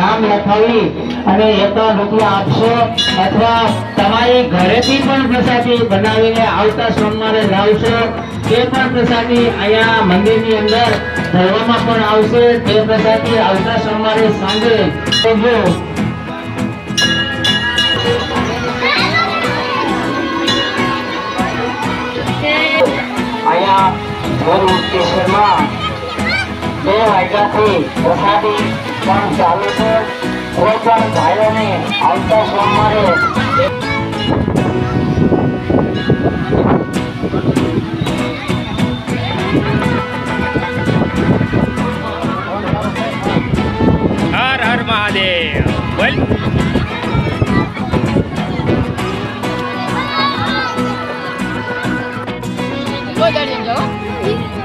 નામ લખાવી અને એકાવન રૂપિયા આપશો અથવા તમારી ઘરેથી પણ પ્રસાદી બનાવીને આવતા સોમવારે લાવશો. તે પણ પ્રસાદી અહીંયા મંદિરની અંદર ધરવામાં પણ આવશે. તે પ્રસાદી આવતા સોમવારે સાંજે લેજો. અહીંયા ગુરુ સ્ટેશનમાં બે વાગ્યાથી વરસાદી પણ ચાલુ છે કોઈ પણ ભાઈઓને આવતા સોમવારે What? Go, Daddy, go.